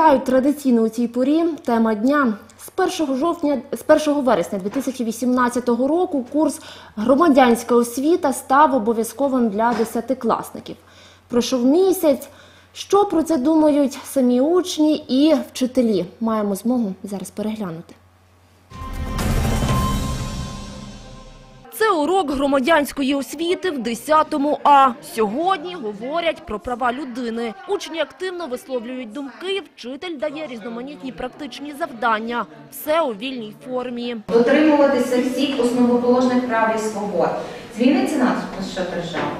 Вітаю традиційно у цій порі. Тема дня. З 1 жовтня, з 1 вересня 2018 року курс громадянська освіта став обов'язковим для десятикласників. Пройшов місяць. Що про це думають самі учні і вчителі? Маємо змогу зараз переглянути. Це урок громадянської освіти в 10 А. Сьогодні говорять про права людини. Учні активно висловлюють думки, вчитель дає різноманітні практичні завдання. Все у вільній формі. дотримуватися всіх основоположних прав і свобод. Зміниться нас що держава?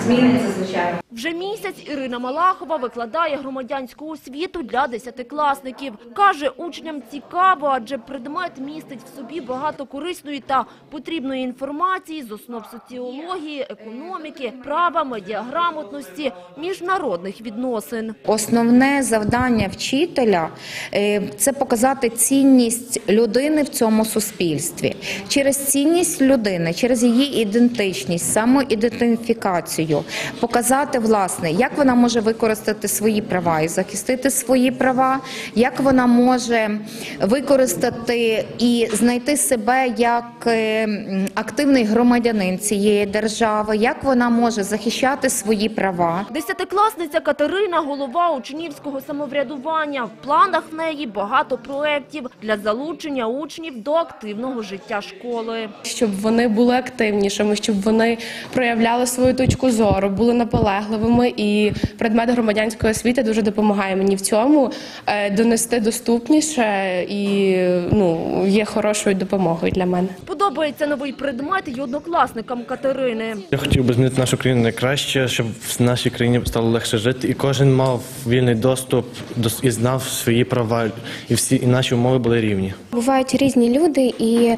Зміниться, звичайно. Вже місяць Ірина Малахова викладає громадянську освіту для десятикласників. Каже, учням цікаво, адже предмет містить в собі багато корисної та потрібної інформації з основ соціології, економіки, права, медіаграмотності, міжнародних відносин. Основне завдання вчителя е, це показати цінність людини в цьому суспільстві. Через цінність людини, через її ідентичність, самоідентифікацію, показати власне, як вона може використати свої права і захистити свої права, як вона може використати і знайти себе як е, активний громадянин цієї держави, як вона може захищати свої права. Десятикласниця Катерина – голова учнівського самоврядування. В планах в неї багато проєктів для залучення учнів до активного життя школи. щоб вони були активнішими, щоб вони проявляли свою точку зору, були наполегливими. І предмет громадянської освіти дуже допомагає мені в цьому е, донести доступніше і ну є хорошою допомогою для мене. Подобається новий предмет і однокласникам Катерини. Я хотів би змінити нашу країну найкраще, щоб в нашій країні стало легше жити, і кожен мав вільний доступ до і знав свої права, і всі і наші умови були рівні. Бувають різні люди, і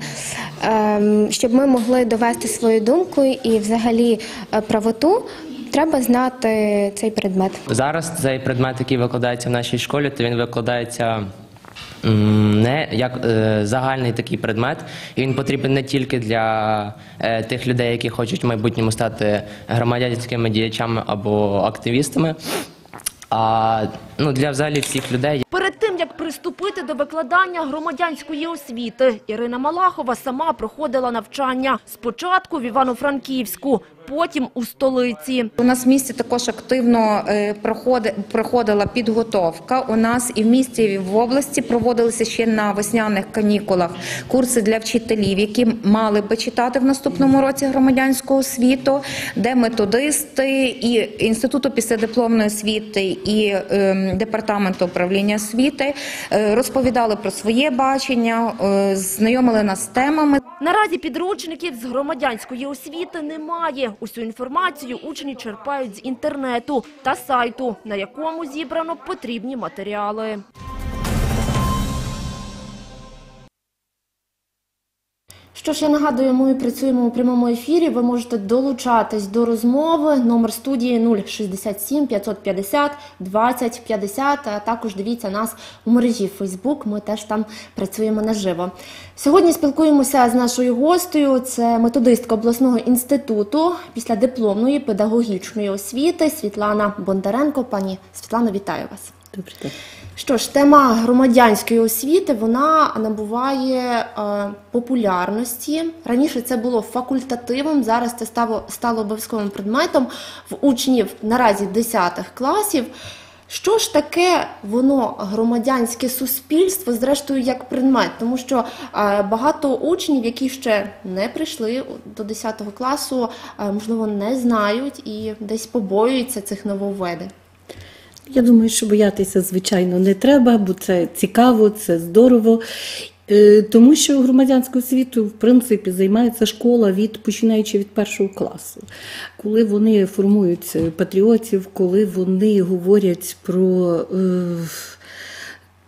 ем, щоб ми могли довести свою думку і взагалі е, правоту, треба знати цей предмет. Зараз цей предмет, який викладається в нашій школі, то він викладається не як е, загальний такий предмет. І він потрібен не тільки для е, тих людей, які хочуть в майбутньому стати громадянськими діячами або активістами, а ну, для взагалі всіх людей. Перед тим, як приступити до викладання громадянської освіти, Ірина Малахова сама проходила навчання. Спочатку в Івано-Франківську, потім у столиці. У нас в місті також активно е, проходи- проходила підготовка. У нас і в місті, і в області проводилися ще на весняних канікулах курси для вчителів, які мали би читати в наступному році громадянську освіту, де методисти і інституту післядипломної освіти і е, департаменту управління освіти е, розповідали про своє бачення, е, знайомили нас з темами. Наразі підручників з громадянської освіти немає. Усю інформацію учні черпають з інтернету та сайту, на якому зібрано потрібні матеріали. Що ж, я нагадую, ми працюємо у прямому ефірі. Ви можете долучатись до розмови. Номер студії 067 550 20 50. А також дивіться нас у мережі Фейсбук. Ми теж там працюємо наживо. Сьогодні спілкуємося з нашою гостею. Це методистка обласного інституту після дипломної педагогічної освіти Світлана Бондаренко. Пані Світлано, вітаю вас. Добрий день. Що ж, тема громадянської освіти вона набуває е, популярності. Раніше це було факультативом, зараз це стало, стало обов'язковим предметом в учнів наразі 10 класів. Що ж таке воно громадянське суспільство, зрештою, як предмет? Тому що е, багато учнів, які ще не прийшли до 10 класу, е, можливо, не знають і десь побоюються цих нововведень. Я думаю, що боятися, звичайно, не треба, бо це цікаво, це здорово. Е, Тому що громадянською освітою, в принципі, займається школа від починаючи від першого класу, коли вони формують патріотів, коли вони говорять про. Е,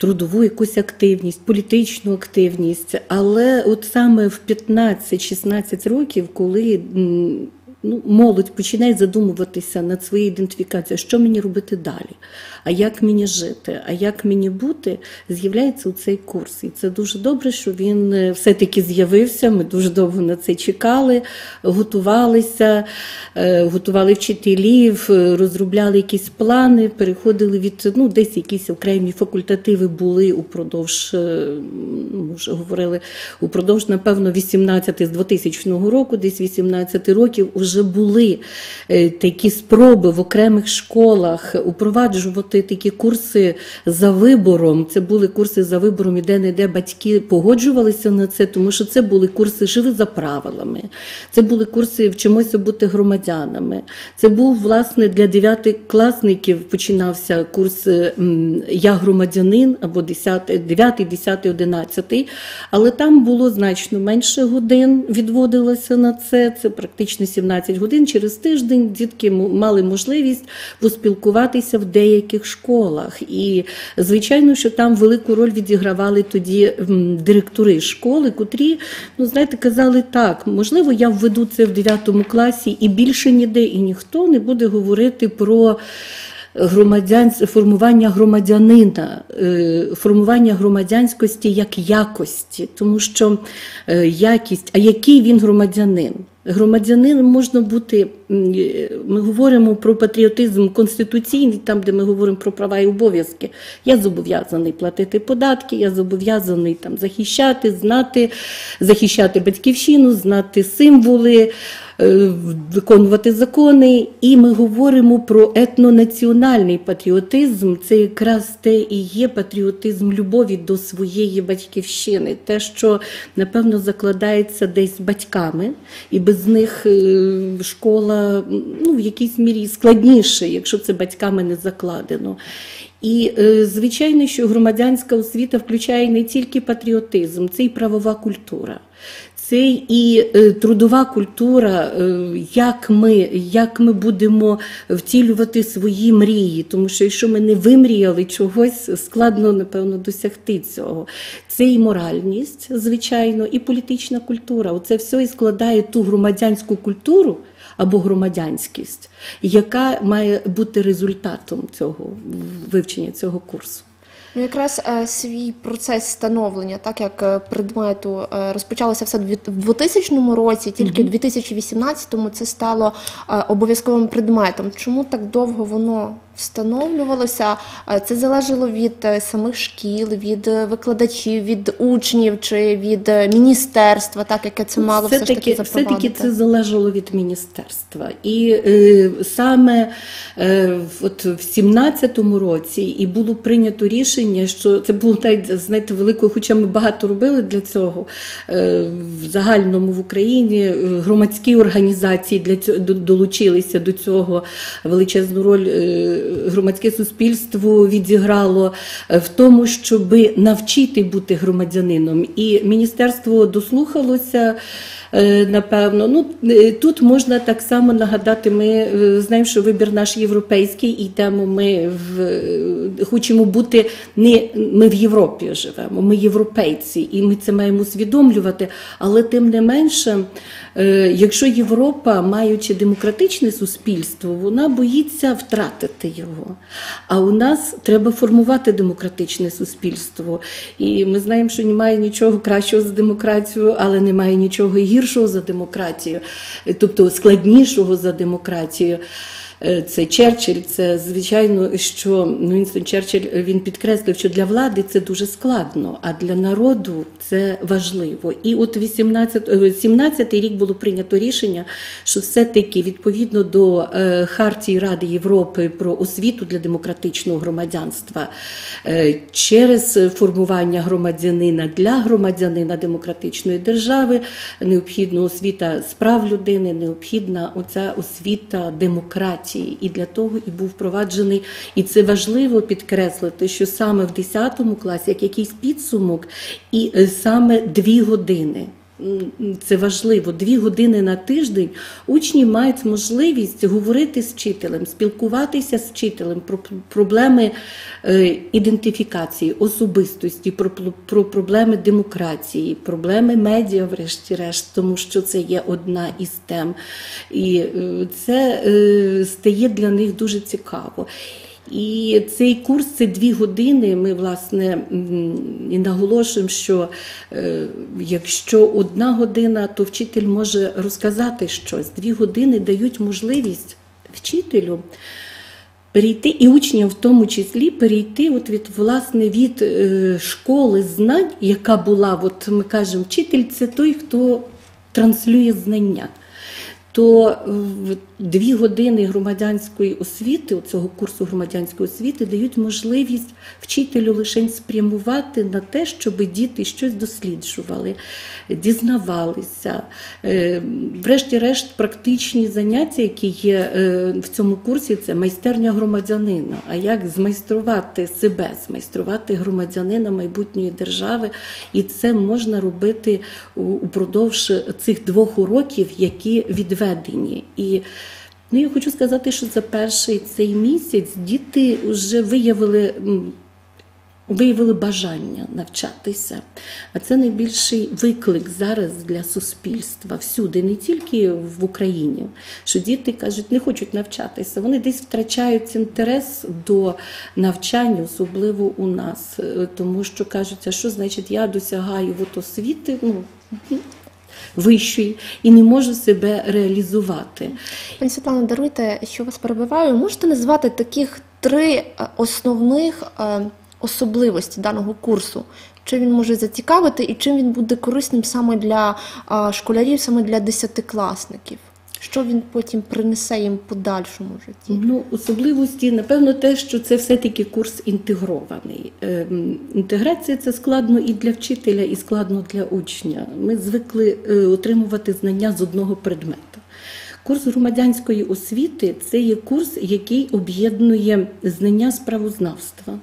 Трудову якусь активність, політичну активність, але от саме в 15-16 років, коли ну, молодь починає задумуватися над своєю ідентифікацією, що мені робити далі, а як мені жити, а як мені бути, з'являється у цей курс. І це дуже добре, що він е, все-таки з'явився. Ми дуже довго на це чекали, готувалися, е, готували вчителів, е, розробляли якісь плани, переходили від ну, десь якісь окремі факультативи були упродовж, ну, ми вже говорили, упродовж, напевно, 18 з 2000 року, десь 18 років, вже були е, такі спроби в окремих школах упроваджувати такі курси за вибором. Це були курси за вибором, і де-не-де батьки погоджувалися на це, тому що це були курси живи за правилами, це були курси вчимося бути громадянами. Це був, власне, для дев'ятикласників починався курс е, Я громадянин або 10, 9, 10, 11, але там було значно менше годин відводилося на це. Це практично 17 годин. Через тиждень дітки мали можливість поспілкуватися в деяких школах. І звичайно, що там велику роль відігравали тоді директори школи, котрі, ну знаєте, казали так, можливо, я введу це в 9 класі і більше ніде, і ніхто не буде говорити про. Громадян, формування громадянина, е, формування громадянськості як якості, тому що е, якість, а який він громадянин? Громадянином можна бути, ми говоримо про патріотизм конституційний, там, де ми говоримо про права і обов'язки. Я зобов'язаний платити податки, я зобов'язаний там захищати, знати, захищати батьківщину, знати символи, е, виконувати закони. І ми говоримо про етнонаціональний патріотизм. Це якраз те і є патріотизм любові до своєї батьківщини, те, що напевно закладається десь батьками, і без них е, школа ну, в якійсь мірі складніше, якщо це батьками не закладено. І е, звичайно, що громадянська освіта включає не тільки патріотизм, це і правова культура. Це і е, трудова культура, е, як ми, як ми будемо втілювати свої мрії, тому що якщо ми не вимріяли чогось, складно, напевно, досягти цього. Це і моральність, звичайно, і політична культура. Оце все і складає ту громадянську культуру або громадянськість, яка має бути результатом цього вивчення цього курсу. Ну, якраз е, свій процес становлення, так як е, предмету е, розпочалося все в 2000 році, тільки в 2018-му це стало е, обов'язковим предметом. Чому так довго воно встановлювалося? Е, Це залежало від е, самих шкіл, від е, викладачів, від учнів чи від е, міністерства, так яке це мало все, ж таки все-таки запровадити. це залежало від міністерства. І е, саме е, от в 17-му році і було прийнято рішення, що це було навіть, знаєте, великою, хоча ми багато робили для цього е, в загальному в Україні е, громадські організації для цього долучилися до цього величезну роль. е, Громадське суспільство відіграло в тому, щоб навчити бути громадянином. І міністерство дослухалося. Е, Напевно, ну е, тут можна так само нагадати. Ми е, знаємо, що вибір наш європейський, і йдемо ми в хочемо бути не ми в Європі живемо, ми європейці, і ми це маємо усвідомлювати. Але тим не менше, якщо Європа, маючи демократичне суспільство, вона боїться втратити його. А у нас треба формувати демократичне суспільство. І ми знаємо, що немає нічого кращого за демократію, але немає нічого і гіршого за демократію, тобто складнішого за демократію. Е, Це Черчилль, це звичайно, що ну, Вінстон Черчилль він підкреслив, що для влади це дуже складно, а для народу це важливо. І от 18, е, 17-й рік було прийнято рішення, що все-таки відповідно до е, Хартії Ради Європи про освіту для демократичного громадянства е, через формування громадянина для громадянина демократичної держави необхідна освіта з прав людини, необхідна оця освіта демократії. І для того і був впроваджений, і це важливо підкреслити, що саме в 10 класі, як якийсь підсумок, і е, саме дві години. Це важливо, дві години на тиждень учні мають можливість говорити з вчителем, спілкуватися з вчителем про проблеми е, ідентифікації, особистості, про, про проблеми демократії, проблеми медіа, врешті-решт, тому що це є одна із тем. І е, це е, стає для них дуже цікаво. І цей курс це дві години. Ми власне і наголошуємо, що е, якщо одна година, то вчитель може розказати щось. Дві години дають можливість вчителю перейти, і учням в тому числі перейти от від власне від е, школи знань, яка була, от ми кажемо, вчитель це той, хто транслює знання. То дві години громадянської освіти, цього курсу громадянської освіти, дають можливість вчителю лише спрямувати на те, щоб діти щось досліджували, дізнавалися. Е, Врешті-решт, практичні заняття, які є е, в цьому курсі, це майстерня громадянина. А як змайструвати себе, змайструвати громадянина майбутньої держави, і це можна робити упродовж цих двох уроків, які відведені. І ну, я хочу сказати, що за перший цей місяць діти вже виявили. Виявили бажання навчатися, а це найбільший виклик зараз для суспільства всюди, не тільки в Україні. Що діти кажуть, не хочуть навчатися. Вони десь втрачають інтерес до навчання, особливо у нас, Е, тому що кажуть, а що значить я досягаю от освіти. Ну, Вищої і не може себе реалізувати. Пані Світлана, даруйте, що вас перебиваю. Можете назвати таких три е, основних е, особливості даного курсу? Чим він може зацікавити і чим він буде корисним саме для е, школярів, саме для десятикласників? Що він потім принесе їм подальшому житті? Ну, особливості, напевно, те, що це все-таки курс інтегрований. Ем, Інтеграція це складно і для вчителя, і складно для учня. Ми звикли е, отримувати знання з одного предмета. Курс громадянської освіти це є курс, який об'єднує знання з правознавства.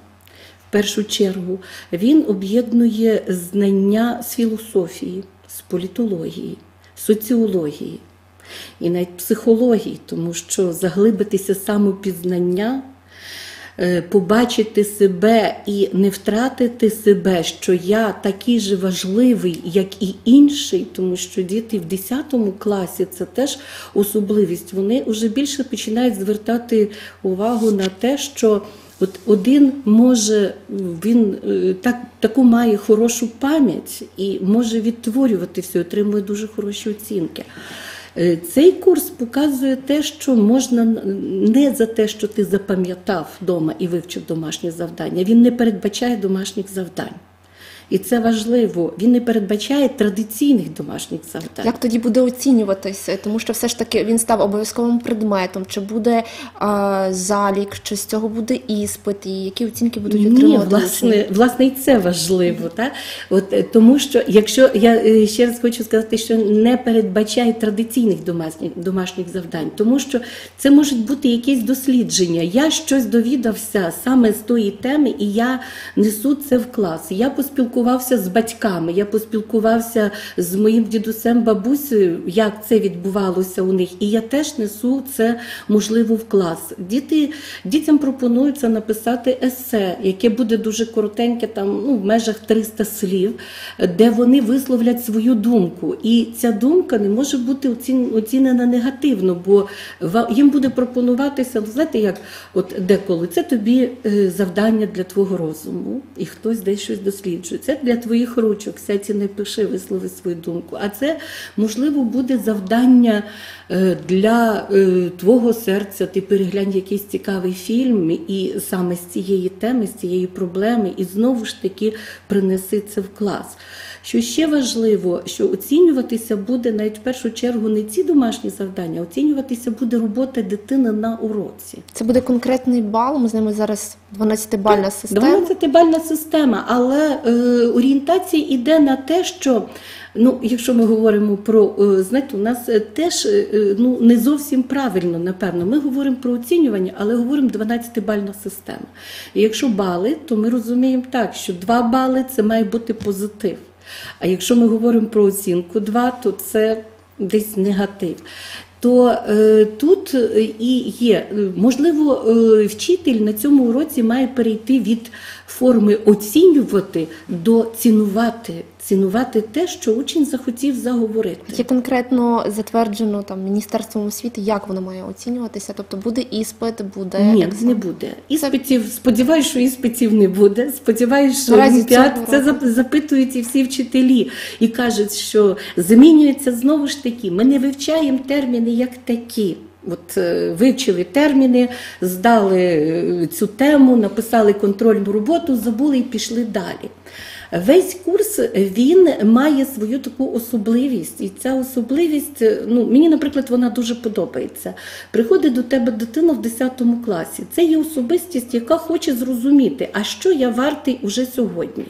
В першу чергу він об'єднує знання з філософії, з політології, соціології і навіть психології, тому що заглибитися самопізнання, е, побачити себе і не втратити себе, що я такий же важливий, як і інший, тому що діти в 10 класі це теж особливість. Вони вже більше починають звертати увагу на те, що От один може він е, так, таку має хорошу пам'ять і може відтворювати все, отримує дуже хороші оцінки. Е, Цей курс показує те, що можна не за те, що ти запам'ятав вдома і вивчив домашнє завдання. Він не передбачає домашніх завдань. І це важливо. Він не передбачає традиційних домашніх завдань. Як тоді буде оцінюватися? Тому що все ж таки він став обов'язковим предметом. Чи буде е, залік, чи з цього буде іспит, і які оцінки будуть отримувати? учні? власне, власне, і це важливо, так? От е, тому, що якщо я е, ще раз хочу сказати, що не передбачає традиційних домашніх домашніх завдань, тому що це можуть бути якісь дослідження. Я щось довідався саме з тої теми, і я несу це в клас. Я поспілкувався з батьками, я поспілкувався з моїм дідусем, бабусею, як це відбувалося у них, і я теж несу це можливо в клас. Діти дітям пропонується написати есе, яке буде дуже коротеньке, там ну в межах 300 слів, де вони висловлять свою думку. І ця думка не може бути оцін- оцінена негативно, бо їм буде пропонуватися, ну, знаєте, як от деколи це тобі е, завдання для твого розуму, і хтось десь щось досліджує. Це для твоїх ручок, сядь і не пиши, вислови свою думку. А це можливо буде завдання е, для е, твого серця. Ти переглянь якийсь цікавий фільм, і саме з цієї теми, з цієї проблеми, і знову ж таки принеси це в клас. Що ще важливо, що оцінюватися буде навіть в першу чергу не ці домашні завдання, а оцінюватися буде робота дитини на уроці. Це буде конкретний бал. Ми знаємо зараз 12-бальна система. 12-бальна система, але е, орієнтація йде на те, що ну, якщо ми говоримо про е, знаєте, у нас е, теж е, ну не зовсім правильно, напевно. Ми говоримо про оцінювання, але говоримо 12-бальна система. І якщо бали, то ми розуміємо так, що 2 бали це має бути позитив. А якщо ми говоримо про оцінку 2, то це десь негатив. То е, тут е, і є, можливо, е, вчитель на цьому уроці має перейти від форми оцінювати до цінувати, цінувати те, що учень захотів заговорити. Є конкретно затверджено там міністерством освіти, як воно має оцінюватися? Тобто буде іспит, буде Ні, екзамен? не буде. Іспитів, сподіваюся, що іспитів не буде. Сподіваюся, що олімпіад це року. запитують і всі вчителі і кажуть, що замінюється знову ж таки. Ми не вивчаємо терміни як такі. От е, вивчили терміни, здали е, цю тему, написали контрольну роботу, забули і пішли далі. Весь курс він має свою таку особливість, і ця особливість, е, ну мені, наприклад, вона дуже подобається. Приходить до тебе дитина в 10 класі. Це є особистість, яка хоче зрозуміти, а що я вартий уже сьогодні,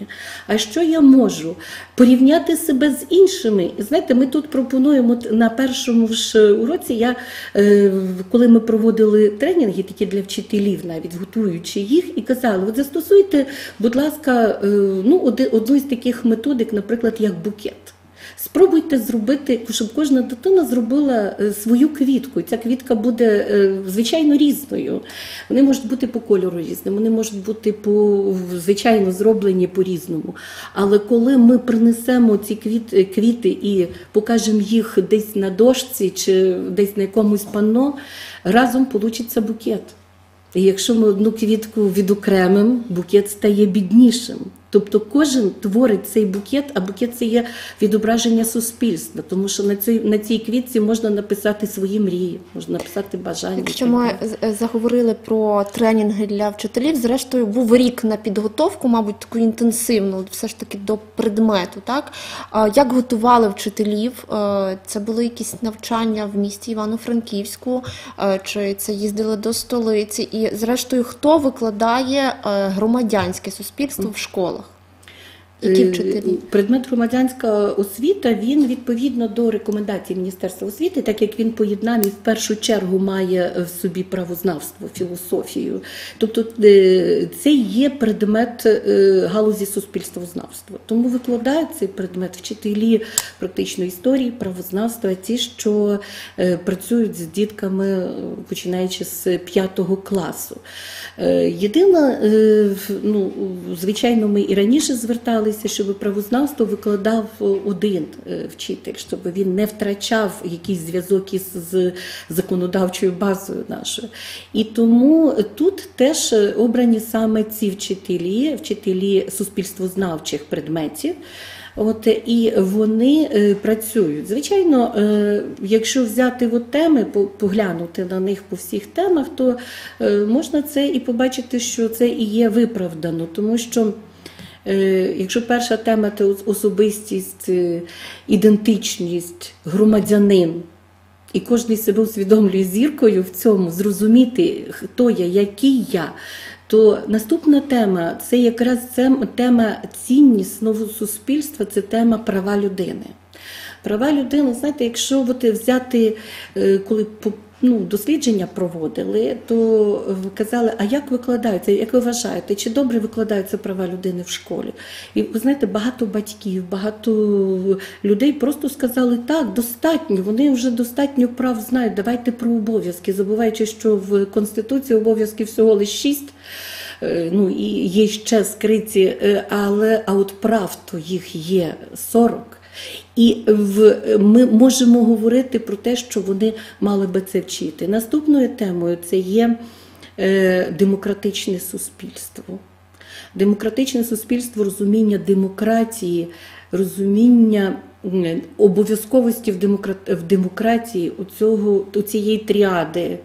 а що я можу порівняти себе з іншими. Знаєте, ми тут пропонуємо на першому ж уроці. Я е, коли ми проводили тренінги, такі для вчителів, навіть готуючи їх, і казали: от застосуйте, будь ласка, е, ну оди- одну з таких методик, наприклад, як букет. Спробуйте зробити, щоб кожна дитина зробила е, свою квітку. Ця квітка буде е, звичайно різною. Вони можуть бути по кольору різними, вони можуть бути по звичайно зроблені по-різному. Але коли ми принесемо ці квіти, квіти і покажемо їх десь на дошці чи десь на якомусь панно, разом получиться букет. І якщо ми одну квітку відокремимо, букет стає біднішим. Тобто кожен творить цей букет, а букет це є відображення суспільства, тому що на цій, на цій квітці можна написати свої мрії, можна написати бажання. Якщо ми е, заговорили про тренінги для вчителів, зрештою був рік на підготовку, мабуть, таку інтенсивну, все ж таки до предмету. Так як готували вчителів? Е, Це були якісь навчання в місті Івано-Франківську, е, чи це їздили до столиці? І зрештою, хто викладає громадянське суспільство в школах? Які Е, вчителі? Предмет громадянська освіта він відповідно до рекомендацій Міністерства освіти, так як він поєднаний в першу чергу має в собі правознавство, філософію. Тобто е, це є предмет е, галузі суспільствознавства. Тому викладають цей предмет вчителі практичної історії, правознавства, ті, що е, працюють з дітками, е, починаючи з п'ятого класу. Е, Єдина, е, ну, звичайно, ми і раніше зверталися, щоб правознавство викладав один е, вчитель, щоб він не втрачав якийсь зв'язок із з законодавчою базою нашою. І тому тут теж обрані саме ці вчителі, вчителі суспільствознавчих предметів. От і вони е, працюють. Звичайно, е, якщо взяти от теми, по- поглянути на них по всіх темах, то е, можна це і побачити, що це і є виправдано, тому що. Е, Якщо перша тема це особистість, е, ідентичність, громадянин, і кожен себе усвідомлює зіркою в цьому, зрозуміти, хто я, який я, то наступна тема це якраз тема ціннісного суспільства, це тема права людини. Права людини, знаєте, якщо от взяти, е, коли ну, дослідження проводили, то казали, а як викладаються, як ви вважаєте, чи добре викладаються права людини в школі? І ви знаєте, багато батьків, багато людей просто сказали, так, достатньо, вони вже достатньо прав знають, давайте про обов'язки, забуваючи, що в Конституції обов'язків всього лише шість. Е, Ну і є ще скриті, е, але а от прав то їх є 40. І в, ми можемо говорити про те, що вони мали би це вчити. Наступною темою це є е, демократичне суспільство. Демократичне суспільство, розуміння демократії, розуміння обов'язковості в, демократ, в демократії у цього, у цієї тріади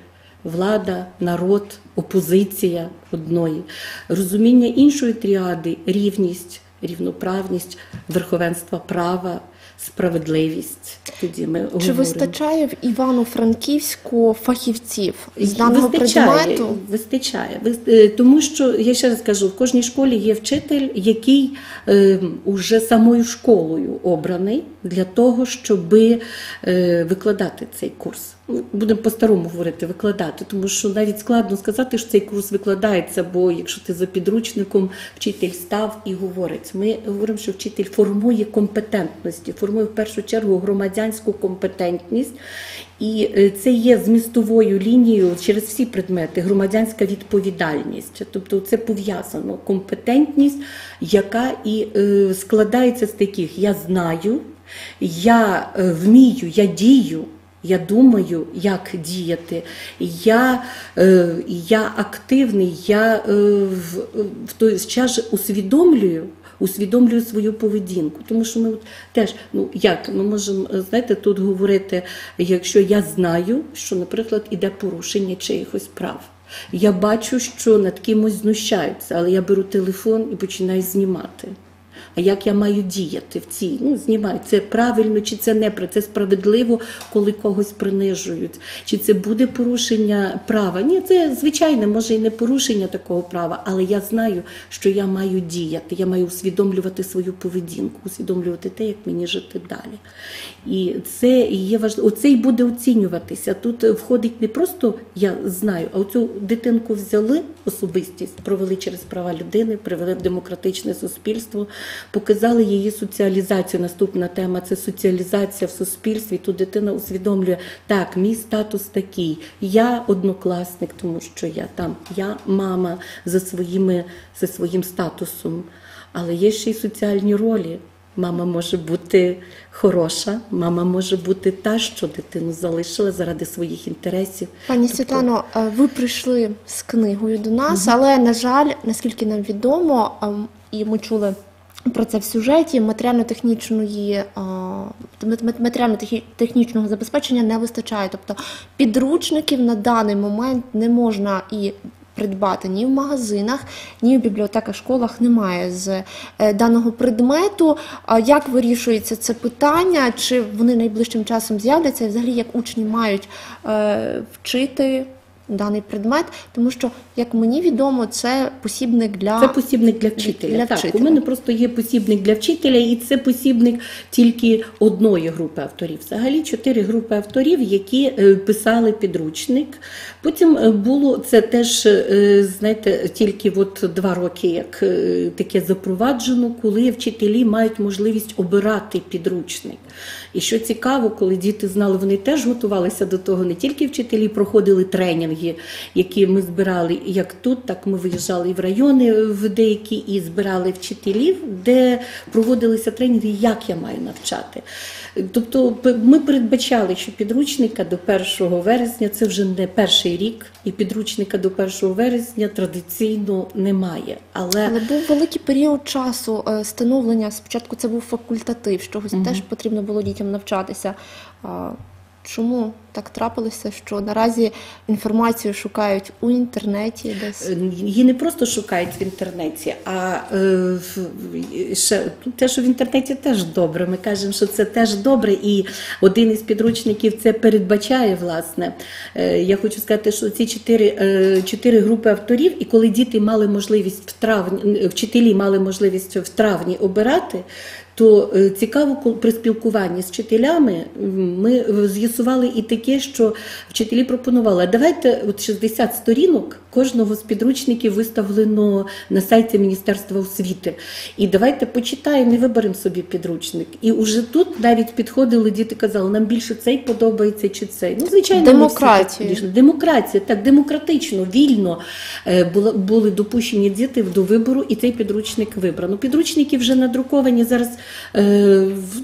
влада, народ, опозиція одної, розуміння іншої тріади рівність, рівноправність, верховенство права, справедливість. Тоді ми Чи говоримо. вистачає в Івано-Франківську фахівців з даного вистачає, предмету? Вистачає. Е, Тому що, я ще раз кажу, в кожній школі є вчитель, який е, уже самою школою обраний для того, щоб е, викладати цей курс. Ну, будемо по-старому говорити, викладати, тому що навіть складно сказати, що цей курс викладається, бо якщо ти за підручником, вчитель став і говорить. Ми говоримо, що вчитель формує компетентності, формує в першу чергу громадянську компетентність, і е, це є змістовою лінією через всі предмети, громадянська відповідальність. Тобто це пов'язано компетентність, яка і е, складається з таких: я знаю, я е, вмію, я дію. Я думаю, як діяти. Я, е, я активний, я е, в, в той час усвідомлюю. Усвідомлюю свою поведінку, тому що ми от теж, ну як ми можемо знаєте, тут говорити, якщо я знаю, що, наприклад, іде порушення чиїхось прав. Я бачу, що над кимось знущаються, але я беру телефон і починаю знімати. А як я маю діяти в цій? Ну, знімаю, це правильно чи це не це справедливо, коли когось принижують? Чи це буде порушення права? Ні, це звичайне, може і не порушення такого права, але я знаю, що я маю діяти, я маю усвідомлювати свою поведінку, усвідомлювати те, як мені жити далі. І це є важливо. Оце й буде оцінюватися. Тут входить не просто я знаю, а оцю дитинку взяли особистість, провели через права людини, привели в демократичне суспільство показали її соціалізацію. Наступна тема це соціалізація в суспільстві. Тут дитина усвідомлює, так, мій статус такий, я однокласник, тому що я там, я мама за, своїми, за своїм статусом. Але є ще й соціальні ролі. Мама може бути хороша, мама може бути та, що дитину залишила заради своїх інтересів. Пані Світлано, е, ви прийшли з книгою до нас, але на жаль, наскільки нам відомо, ем, і ми чули. Про це в сюжеті матеріально-технічної матеріально-технічного забезпечення не вистачає. Тобто підручників на даний момент не можна і придбати ні в магазинах, ні в бібліотеках, школах немає з е, даного предмету. А Як вирішується це питання? Чи вони найближчим часом з'являться? І взагалі як учні мають е, вчити? Даний предмет, тому що, як мені відомо, це посібник для це посібник для вчителя. Для так, вчителя. у мене просто є посібник для вчителя, і це посібник тільки одної групи авторів. Взагалі чотири групи авторів, які е, писали підручник. Потім е, було це теж, е, знаєте, тільки от два роки, як таке запроваджено, коли вчителі мають можливість обирати підручник. І що цікаво, коли діти знали, вони теж готувалися до того, не тільки вчителі проходили тренінги, які ми збирали як тут, так ми виїжджали і в райони в деякі і збирали вчителів, де проводилися тренінги, як я маю навчати. Тобто ми передбачали, що підручника до 1 вересня це вже не перший рік, і підручника до 1 вересня традиційно немає. Але, Але був великий період часу е, становлення. Спочатку це був факультатив, з чогось теж потрібно було дітям навчатися. Чому так трапилося, що наразі інформацію шукають у інтернеті десь? Її не просто шукають в інтернеті, а е, ще те, що в інтернеті теж добре. Ми кажемо, що це теж добре, і один із підручників це передбачає. Власне, Е, я хочу сказати, що ці чотири, е, чотири групи авторів, і коли діти мали можливість в травні, вчителі мали можливість в травні обирати. То е, цікаво, при спілкуванні з вчителями ми з'ясували і таке, що вчителі пропонували, давайте от 60 сторінок кожного з підручників виставлено на сайті Міністерства освіти. І давайте почитаємо і виберемо собі підручник. І вже тут навіть підходили діти, казали, нам більше цей подобається чи цей. Ну, звичайно, ми всі Демократія. так. Демократія, так, демократично, вільно е, були допущені діти до вибору, і цей підручник вибрано. Підручники вже надруковані зараз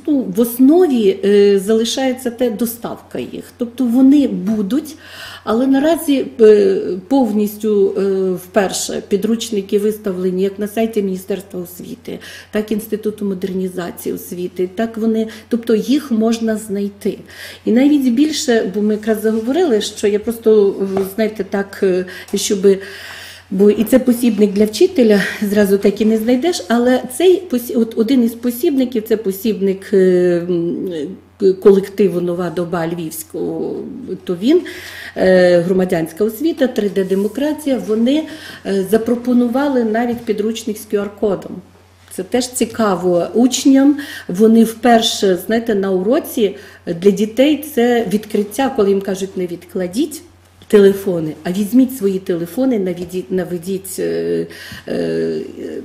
ну, в основі е, залишається те доставка їх. Тобто вони будуть, але наразі е, повністю е, вперше підручники виставлені як на сайті Міністерства освіти, так і Інституту модернізації освіти. Так вони, тобто їх можна знайти. І навіть більше, бо ми якраз заговорили, що я просто е, знаєте, так, е, щоби. Бо і це посібник для вчителя, зразу так і не знайдеш. Але цей от один із посібників це посібник е, колективу Нова доба Львівського. То він е, громадянська освіта, 3D демократія. Вони е, запропонували навіть підручник з QR-кодом. Це теж цікаво учням. Вони вперше, знаєте, на уроці для дітей це відкриття, коли їм кажуть, не відкладіть. Телефони, а візьміть свої телефони, наведіть, наведіть е,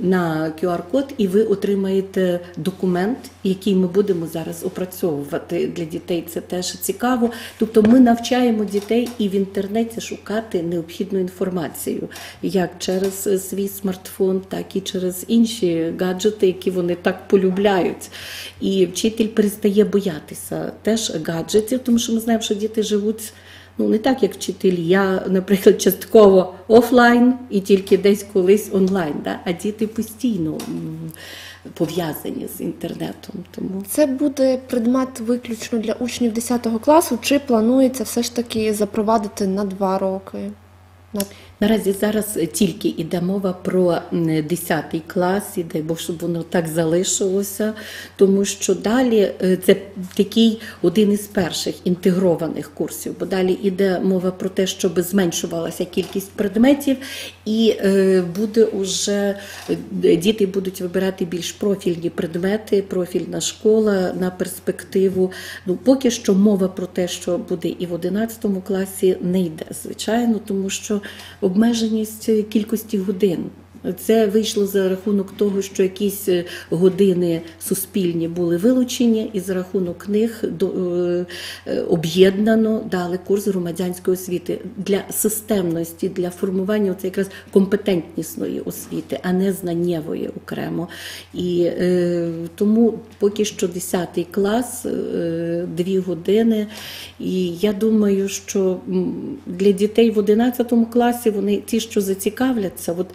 на QR-код, і ви отримаєте документ, який ми будемо зараз опрацьовувати для дітей. Це теж цікаво. Тобто ми навчаємо дітей і в інтернеті шукати необхідну інформацію, як через е, свій смартфон, так і через інші гаджети, які вони так полюбляють. І вчитель перестає боятися теж гаджетів, тому що ми знаємо, що діти живуть. Ну, не так, як вчителі. Я, наприклад, частково офлайн і тільки десь колись онлайн. Да? А діти постійно пов'язані з інтернетом. Тому Це буде предмет виключно для учнів 10 класу, чи планується все ж таки запровадити на два роки? Наразі зараз тільки йде мова про 10 клас, і дай Бог, щоб воно так залишилося, тому що далі е, це такий один із перших інтегрованих курсів, бо далі йде мова про те, щоб зменшувалася кількість предметів, і е, буде уже е, діти будуть вибирати більш профільні предмети, профільна школа на перспективу. Ну поки що мова про те, що буде і в 11 класі, не йде, звичайно, тому що обмеженість кількості годин. Це вийшло за рахунок того, що якісь е, години суспільні були вилучені, і за рахунок них е, е, об'єднано дали курс громадянської освіти для системності, для формування це якраз компетентнісної освіти, а не знаннєвої окремо. І е, тому поки що 10 клас, е, дві години. І я думаю, що для дітей в 11 класі вони ті, що зацікавляться, от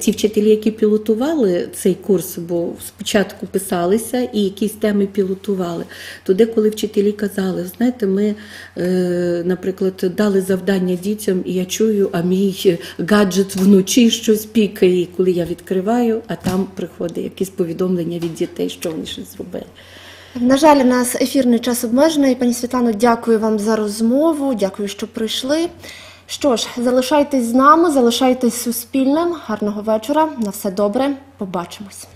ті вчителі, які пілотували цей курс, бо спочатку писалися і якісь теми пілотували. То деколи вчителі казали, знаєте, ми, е, наприклад, дали завдання дітям, і я чую, а мій гаджет вночі щось пікає, коли я відкриваю, а там приходить якесь повідомлення від дітей, що вони щось зробили. На жаль, у нас ефірний час обмежений. Пані Світлано, дякую вам за розмову. Дякую, що прийшли. Що ж, залишайтесь з нами, залишайтесь суспільним. Гарного вечора. На все добре. Побачимось.